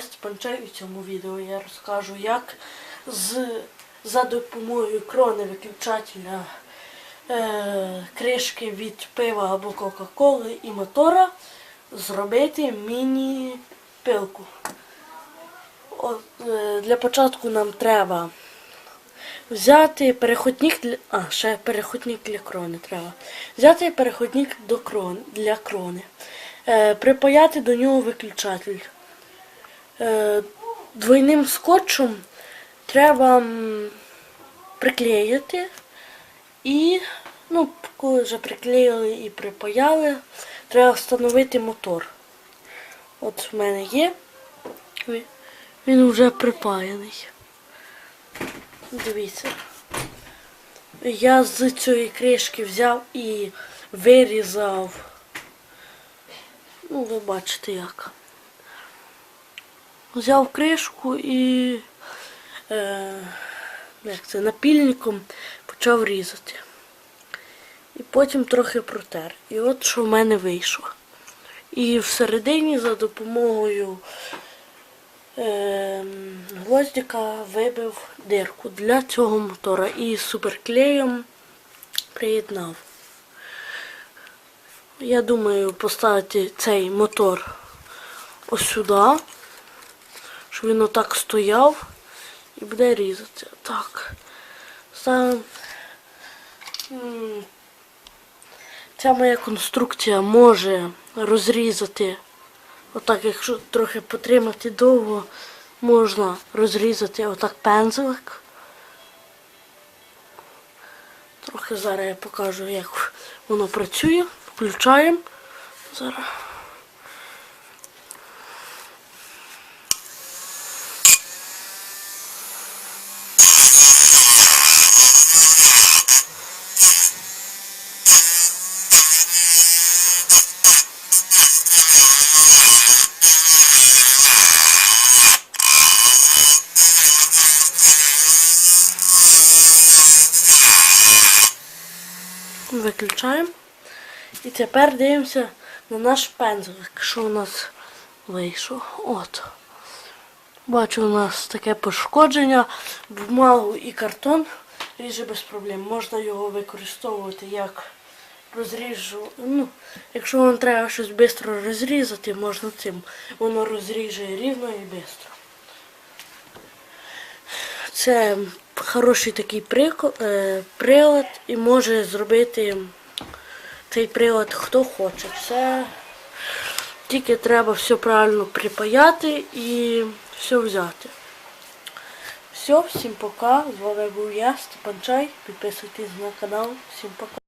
Степанчай. У цьому відео я розкажу, як з, за допомогою крони виключателя е, кришки від пива або Кока-Коли і мотора зробити міні-пилку. Е, Для початку нам треба взяти переходник для. А, ще переходник для крони треба. Взяти переходник до крон, для крони. Е, припаяти до нього виключатель. Е, двойним скотчем треба приклеїти і, ну, коли вже приклеїли і припаяли, треба встановити мотор. От в мене є. Він вже припаяний. Дивіться. Я з цієї кришки взяв і вирізав. Ну, ви бачите як. Взяв кришку і е, як це, напільником почав різати. І потім трохи протер. І от що в мене вийшло. І всередині за допомогою е, гвоздика вибив дирку для цього мотора і суперклеєм приєднав. Я думаю поставити цей мотор ось сюди, він отак стояв і буде різати. Так. Ця моя конструкція може розрізати, отак, якщо трохи потримати довго, можна розрізати отак пензлик. Трохи зараз я покажу, як воно працює. Включаємо. Зараз. Виключаємо. І тепер дивимося на наш пензлик, що у нас вийшло. От. Бачу, у нас таке пошкодження, бумагу і картон ріже без проблем. Можна його використовувати як розріжу. Ну, якщо вам треба щось швидко розрізати, можна цим. Воно розріже рівно і швидко. Це хороший такий е, прилад і може зробити цей прилад хто хоче. Це тільки треба все правильно припаяти і все взяти. Все, всім пока. З вами був я, Степан Чай. Підписуйтесь на канал. Всім пока.